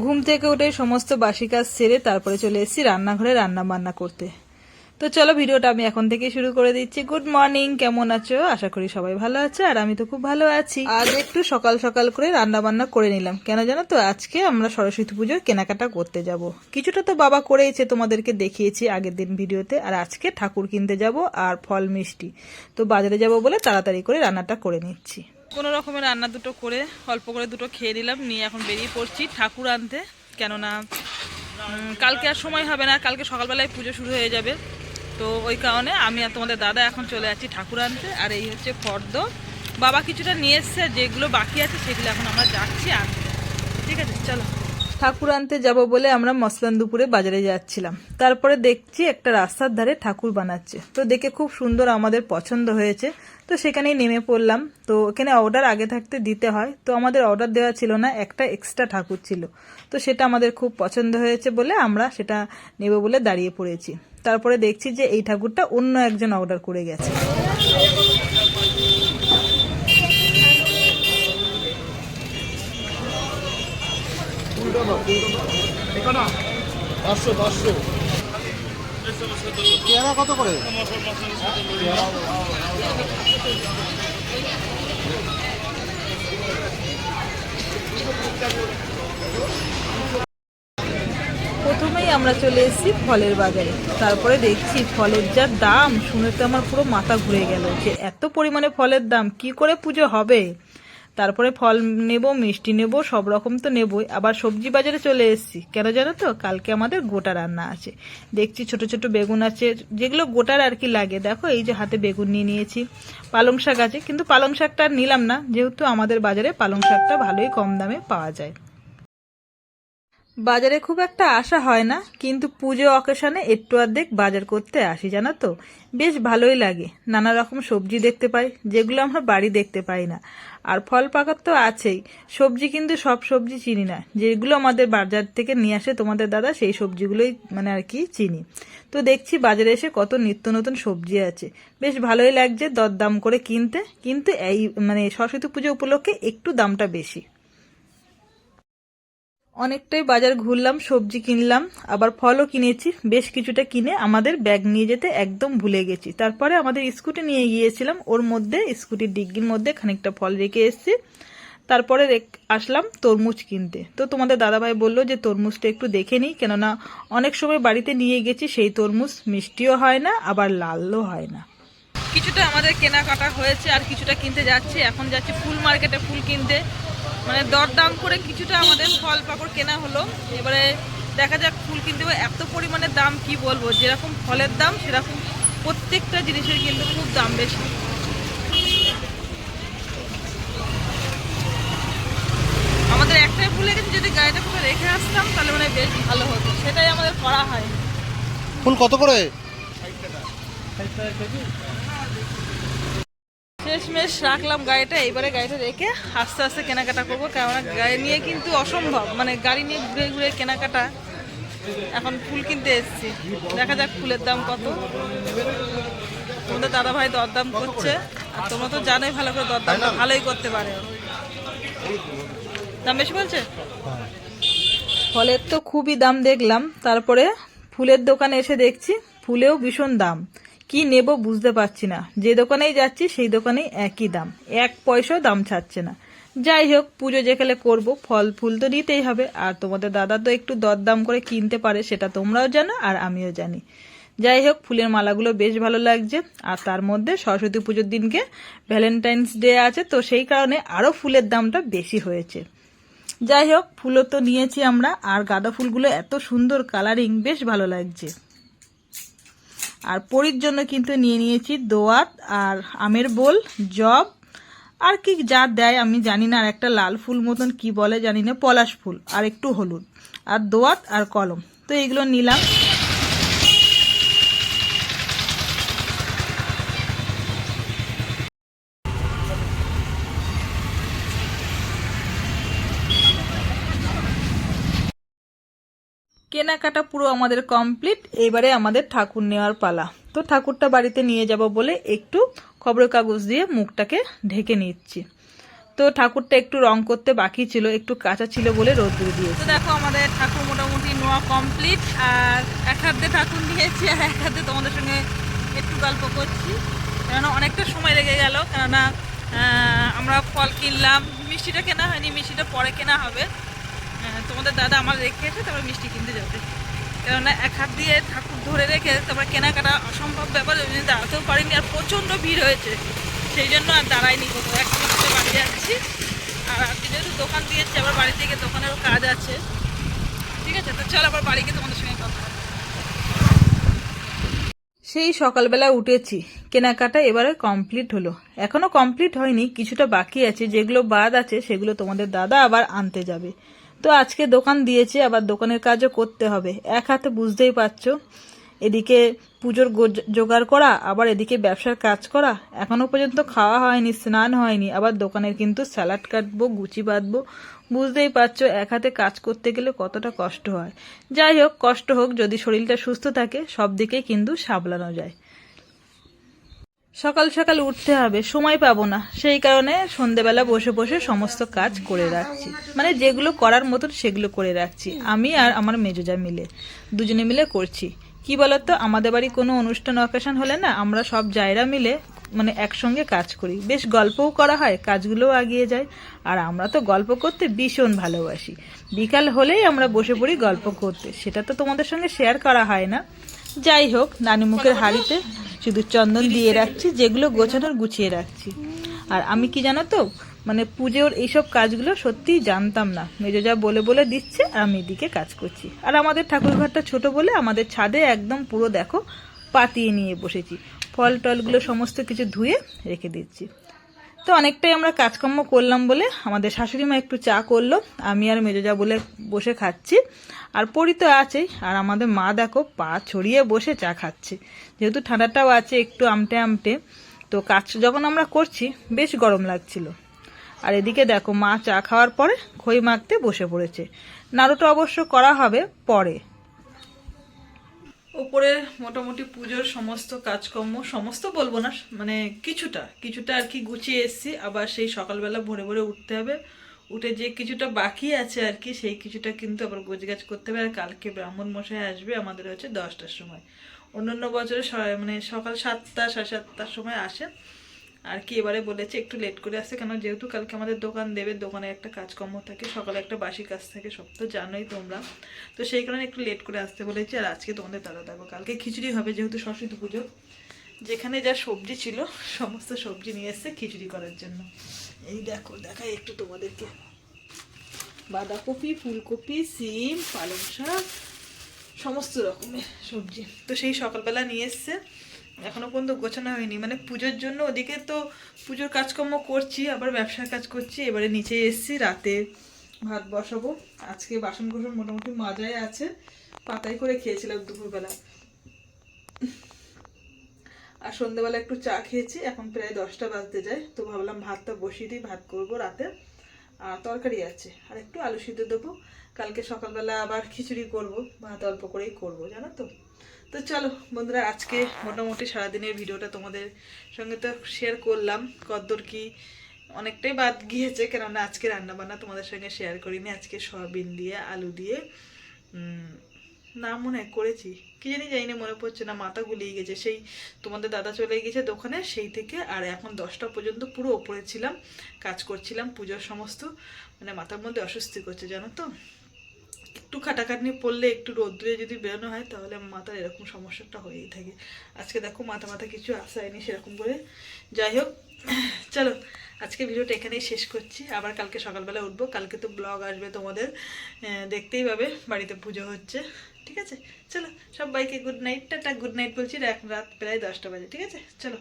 ঘুম থেকে উঠে সমস্ত বাসি কাজ সেরে তারপরে চলে এসেছি রান্নাঘরে রান্না বান্না করতে। তো চলো ভিডিওটা আমি এখন থেকে শুরু করে দিচ্ছি। গুড মর্নিং কেমন আছো? আশা করি সবাই ভালো আছে আর আমি তো খুব ভালো আছি। আজ একটু সকাল সকাল করে রান্না বান্না করে নিলাম। কেন জানো তো, আজকে আমরা সরস্বতী পুজোর কেনাকাটা করতে যাব। কিছুটা তো বাবা করেইছে তোমাদেরকে দেখিয়েছি আগের দিন ভিডিওতে। আর আজকে ঠাকুর কিনতে যাব আর ফল মিষ্টি। তো বাজারে যাব বলে তাড়াতাড়ি করে রান্নাটা করে নিচ্ছি। কোনো রকমের রান্না দুটো করে, অল্প করে দুটো খেয়ে নিলাম, নিয়ে এখন বেরিয়ে পড়ছি ঠাকুর আনতে। কেননা কালকে আর সময় হবে না, কালকে সকালবেলায় পুজো শুরু হয়ে যাবে। তো ওই কারণে আমি আর তোমাদের দাদা এখন চলে যাচ্ছি ঠাকুর আনতে, আর এই হচ্ছে ফর্দ বাবা কিছুটা নিয়ে এসছে, যেগুলো বাকি আছে সেগুলো এখন আমরা যাচ্ছি আনতে। ঠিক আছে, চলো। ঠাকুর আনতে যাব বলে আমরা মসলান দুপুরে বাজারে যাচ্ছিলাম। তারপরে দেখছি একটা রাস্তার ধারে ঠাকুর বানাচ্ছে। তো দেখে খুব সুন্দর আমাদের পছন্দ হয়েছে। তো সেখানেই নেমে পড়লাম। তো এখানে অর্ডার আগে থাকতে দিতে হয়। তো আমাদের অর্ডার দেওয়া ছিল না, একটা এক্সট্রা ঠাকুর ছিল। তো সেটা আমাদের খুব পছন্দ হয়েছে বলে আমরা সেটা নেব বলে দাঁড়িয়ে পড়েছি। তারপরে দেখছি যে এই ঠাকুরটা অন্য একজন অর্ডার করে গেছে। পাঁচশো পাঁচশো। পেয়ারা কত করে? প্রথমেই আমরা চলে এসেছি ফলের বাজারে। তারপরে দেখছি ফলের যা দাম শুনে তো আমার পুরো মাথা ঘুরে গেল যে এত পরিমাণে ফলের দাম কি করে পুজো হবে? তারপরে ফল নেব, মিষ্টি নেব, সব রকম তো নেবই। আবার সবজি বাজারে চলে এসেছি। কেন জানো তো? কালকে আমাদের গোটা রান্না আছে। দেখছি ছোট ছোট বেগুন আছে, যেগুলো গোটার আর কি লাগে। দেখো, এই যে হাতে বেগুন নিয়ে নিয়েছি। পালং শাক আছে, কিন্তু পালং শাকটা আর নিলাম না। যেহেতু আমাদের বাজারে পালং শাকটা ভালোই কম দামে পাওয়া যায়। বাজারে খুব একটা আসা হয় না, কিন্তু পুজো অকেশনে একটু অর্ধেক বাজার করতে আসি, জানো তো? বেশ ভালোই লাগে। নানা রকম সবজি দেখতে পাই, যেগুলো আমরা বাড়ি দেখতে পাই না। আর ফল পাকার তো আছেই। সবজি কিন্তু সব সবজি চিনি না। যেগুলো আমাদের বাজার থেকে নিয়ে আসে তোমাদের দাদা, সেই সবজিগুলোই মানে আর কি চিনি। তো দেখছি বাজারে এসে কত নিত্য নতুন সবজি আছে। বেশ ভালোই লাগছে দরদাম করে কিনতে। কিন্তু এই মানে সরস্বতী পুজো উপলক্ষে একটু দামটা বেশি। অনেকটাই বাজার ঘুরলাম, সবজি কিনলাম, আবার ফলও কিনেছি। বেশ কিছুটা কিনে আমাদের ব্যাগ নিয়ে যেতে একদম ভুলে গেছি। তারপরে আমাদের স্কুটি নিয়ে গিয়েছিলাম, ওর মধ্যে, স্কুটির ডিগ্গির মধ্যে খানিকটা ফল রেখে এসেছি। তারপরে আসলাম তরমুজ কিনতে। তো তোমাদের দাদাভাই বলল যে, তরমুজটা একটু দেখে নিই। কেননা অনেক সময় বাড়িতে নিয়ে গেছি, সেই তরমুজ মিষ্টিও হয় না, আবার লালও হয় না। কিছুটা আমাদের কেনাকাটা হয়েছে, আর কিছুটা কিনতে যাচ্ছি। এখন যাচ্ছি ফুল মার্কেটে ফুল কিনতে। মানে দরদাম করে কিছুটা আমাদের ফল পাকড় কেনা হলো। এবারে দেখা যাক ফুল কিনতে হবে। এত পরিমাণে দাম কি বলব? যেরকম ফলের দাম সেরকম প্রত্যেকটা জিনিসের কিন্তু খুব দাম বেশি। আমাদের একটাই ভুলে গেছে যদি গাড়িটা করে রেখে আসতাম তাহলে মানে বেশ ভালো হতো। সেটাই আমাদের করা হয়। ফুল কত করে? শেষমেশ রাখলাম গাড়িটা। এইবারে গাড়িটা রেখে আস্তে আস্তে কেনাকাটা করব, কেননা গাড়ি নিয়ে কিন্তু অসম্ভব। মানে গাড়ি নিয়ে ঘুরে ঘুরে কেনাকাটা, এখন ফুল কিনতে এসেছি। দেখা যাক ফুলের দাম কত। তোমাদের দাদা ভাই দরদাম করছে। আর তোমরা তো জানোই ভালো করে দরদাম ভালোই করতে পারে। দাম বেশি বলছে? ফলের তো খুবই দাম দেখলাম। তারপরে ফুলের দোকানে এসে দেখছি, ফুলেও ভীষণ দাম। কি নেব বুঝতে পারছি না। যে দোকানেই যাচ্ছি, সেই দোকানেই একই দাম। এক পয়সাও দাম ছাড়ছে না। যাই হোক, পুজো যেখানে করব, ফল ফুল তো নিতেই হবে। আর তোমাদের দাদা তো একটু দরদাম করে কিনতে পারে, সেটা তোমরাও জানো আর আমিও জানি। যাই হোক, ফুলের মালাগুলো বেশ ভালো লাগছে। আর তার মধ্যে সরস্বতী পুজোর দিনকে ভ্যালেন্টাইন্স ডে আছে, তো সেই কারণে আরও ফুলের দামটা বেশি হয়েছে। যাই হোক, ফুলও তো নিয়েছি আমরা। আর গাঁদা ফুলগুলো এত সুন্দর কালারিং বেশ ভালো লাগছে। আর পরির জন্য কিন্তু নিয়ে নিয়েছি দোয়াত আর আমের বোল, জব, আর কি যা দেয় আমি জানি না, আর একটা লাল ফুল মতন কি বলে জানি না, পলাশ ফুল, আর একটু হলুদ, আর দোয়াত আর কলম। তো এগুলো নিলাম। কেনাকাটা পুরো আমাদের কমপ্লিট এবারে আমাদের ঠাকুর নেওয়ার পালা। তো ঠাকুরটা বাড়িতে নিয়ে যাব বলে একটু খবরের কাগজ দিয়ে মুখটাকে ঢেকে নিচ্ছি। তো ঠাকুরটা একটু রং করতে বাকি ছিল, একটু কাঁচা ছিল বলে রোদ্দুরে দিয়ে তো দেখো, আমাদের ঠাকুর মোটামুটি নোয়া কমপ্লিট আর এক হাতে ঠাকুর নিয়েছি আর এক হাতে তোমাদের সঙ্গে একটু গল্প করছি। কেননা অনেকটা সময় লেগে গেল, কেননা আমরা ফল কিনলাম। মিষ্টিটা কেনা হয়নি, মিষ্টিটা পরে কেনা হবে। তোমাদের দাদা আমার রেখে এসে তারপর মিষ্টি কিনতে যাবে। কেননা এক হাত দিয়ে ঠাকুর ধরে রেখে তারপর কেনাকাটা অসম্ভব ব্যাপার, ওই জন্য দাঁড়াতেও পারিনি আর প্রচণ্ড ভিড় হয়েছে। সেই জন্য আর দাঁড়াইনি কোথাও, এক মিনিটে বাড়ি যাচ্ছি। আর আজকে যেহেতু দোকান দিয়েছি, আবার বাড়ি থেকে দোকানেরও কাজ আছে। ঠিক আছে, তো চল আবার বাড়ি গিয়ে তোমাদের সঙ্গে কথা সেই সকালবেলা উঠেছি, কেনাকাটা এবারে কমপ্লিট হলো। এখনও কমপ্লিট হয়নি, কিছুটা বাকি আছে, যেগুলো বাদ আছে সেগুলো তোমাদের দাদা আবার আনতে যাবে। তো আজকে দোকান দিয়েছে, আবার দোকানের কাজও করতে হবে। এক হাতে বুঝতেই পারছ, এদিকে পুজোর জোগাড় করা, আবার এদিকে ব্যবসার কাজ করা। এখনও পর্যন্ত খাওয়া হয়নি, স্নান হয়নি, আবার দোকানের কিন্তু স্যালাড কাটবো, গুচি বাঁধবো। বুঝতেই পারছ, এক হাতে কাজ করতে গেলে কতটা কষ্ট হয়। যাই হোক, কষ্ট হোক, যদি শরীরটা সুস্থ থাকে, সব দিকে কিন্তু সামলানো যায়। সকাল সকাল উঠতে হবে, সময় পাবো না। সেই কারণে সন্ধেবেলা বসে বসে সমস্ত কাজ করে রাখছি। মানে যেগুলো করার মতন সেগুলো করে রাখছি। আমি আর আমার মেজোজা মিলে, দুজনে মিলে করছি। কি বলতো, আমাদের বাড়ি কোনো অনুষ্ঠান অকেশন হলে না, আমরা সব জায়রা মিলে মানে একসঙ্গে কাজ করি। বেশ গল্পও করা হয়, কাজগুলোও আগিয়ে যায়। আর আমরা তো গল্প করতে ভীষণ ভালোবাসি। বিকাল হলেই আমরা বসে পড়ি গল্প করতে। সেটা তো তোমাদের সঙ্গে শেয়ার করা হয় না। যাই হোক নানিমুখের হাড়িতে শুধু চন্দন দিয়ে রাখছি, যেগুলো গোছানোর গুছিয়ে রাখছি। আর আমি কি জানো তো মানে পুজোর এইসব কাজগুলো সত্যিই জানতাম না। মেজো যা বলে বলে দিচ্ছে, আর আমি এদিকে কাজ করছি। আর আমাদের ঠাকুর ঘরটা ছোট বলে আমাদের ছাদে একদম পুরো দেখো, পাতিয়ে নিয়ে বসেছি। ফল টলগুলো সমস্ত কিছু ধুয়ে রেখে দিচ্ছি। তো অনেকটাই আমরা কাজকর্ম করলাম বলে আমাদের শাশুড়ি মা একটু চা করল, আমি আর মেজোজা বলে বসে খাচ্ছি। আর পরি তো আছেই, আর আমাদের মা দেখো পা ছড়িয়ে বসে চা খাচ্ছে। যেহেতু ঠান্ডাটাও আছে একটু আমটে আমটে, তো কাজ যখন আমরা করছি, বেশ গরম লাগছিল। আর এদিকে দেখো মা চা খাওয়ার পরে খই মাখতে বসে পড়েছে। নাড়ুটা অবশ্য করা হবে পরে। ওপরে মোটামুটি পুজোর সমস্ত কাজকর্ম, সমস্ত বলব না মানে কিছুটা কিছুটা আর কি গুছিয়ে এসছি। আবার সেই সকালবেলা ভোরে ভোরে উঠতে হবে। উঠে যে কিছুটা বাকি আছে আর কি, সেই কিছুটা কিন্তু আবার গোছগাছ করতে হবে। আর কালকে ব্রাহ্মণ মশাই আসবে আমাদের হচ্ছে দশটার সময়। অন্য অন্য বছরে মানে সকাল সাতটা, সাড়ে সাতটার সময় আসে। আর কি এবারে বলেছে, একটু লেট করে আসছে কেন? যেহেতু কালকে আমাদের দোকান দেবে, দোকানে একটা কাজকর্ম থাকে, সকালে একটা বাসি কাজ থাকে সব তো জানোই তোমরা। তো সেই কারণে একটু লেট করে আসতে বলেছি, আর আজকে তোমাদের দাদা দেখো, কালকে খিচুড়ি হবে যেহেতু সরস্বতী পুজো। যেখানে যা সবজি ছিল, সমস্ত সবজি নিয়ে এসছে খিচুড়ি করার জন্য। এই দেখো, দেখাই একটু তোমাদেরকে। বাঁধাকপি, ফুলকপি, সিম, পালং শাক, সমস্ত রকমের সবজি। তো সেই সকালবেলা নিয়ে এসছে। এখনও পর্যন্ত গোছানো হয়নি। মানে পুজোর জন্য ওদিকে তো পুজোর কাজকর্ম করছি, আবার ব্যবসার কাজ করছি, এবারে নিচে এসছি, রাতে ভাত বসাবো। আজকে বাসন কোসন মোটামুটি মাজায় আছে পাতাই করে খেয়েছিলাম দুপুরবেলা। আর সন্ধ্যেবেলা একটু চা খেয়েছি, এখন প্রায় দশটা বাজতে যায়, তো ভাবলাম ভাতটা বসিয়ে দিই, ভাত করব রাতে। আর তরকারি আছে, আর একটু আলু সিদ্ধ দেবো, কালকে সকালবেলা আবার খিচুড়ি করব, ভাত অল্প করেই করব, জানো তো? তো চলো বন্ধুরা, আজকে মোটামুটি সারাদিনের ভিডিওটা তোমাদের সঙ্গে তো শেয়ার করলাম। কদ্দর কি অনেকটাই বাদ গিয়েছে, কেননা আজকে রান্না বান্না তোমাদের সঙ্গে শেয়ার করিনি। আজকে সয়াবিন দিয়ে, আলু দিয়ে না মনে করেছি। কি জানি জানি না মনে পড়ছে না, মাথা গুলিয়ে গেছে। সেই তোমাদের দাদা চলে গেছে দোকানে, সেই থেকে আর এখন দশটা পর্যন্ত পুরো ওপরে ছিলাম, কাজ করছিলাম, পুজোর সমস্ত মানে মাথার মধ্যে অস্বস্তি করছে, জানো তো? একটু খাটাখাটনি পড়লে, একটু রোদ্দুরে যদি বেরোনো হয়, তাহলে মাথার এরকম সমস্যাটা হয়েই থাকে। আজকে দেখো মাথা মাথা কিছু আসায়নি সেরকম করে। যাই হোক, চলো, আজকে ভিডিওটা এখানেই শেষ করছি। আবার কালকে সকালবেলা উঠবো। কালকে তো ব্লগ আসবে তোমাদের দেখতেই পাবে, বাড়িতে পুজো হচ্ছে। ঠিক আছে? চলো, সবাইকে good night tata good night বলছি। রাত প্রায় দশটা বাজে। ঠিক আছে? চলো।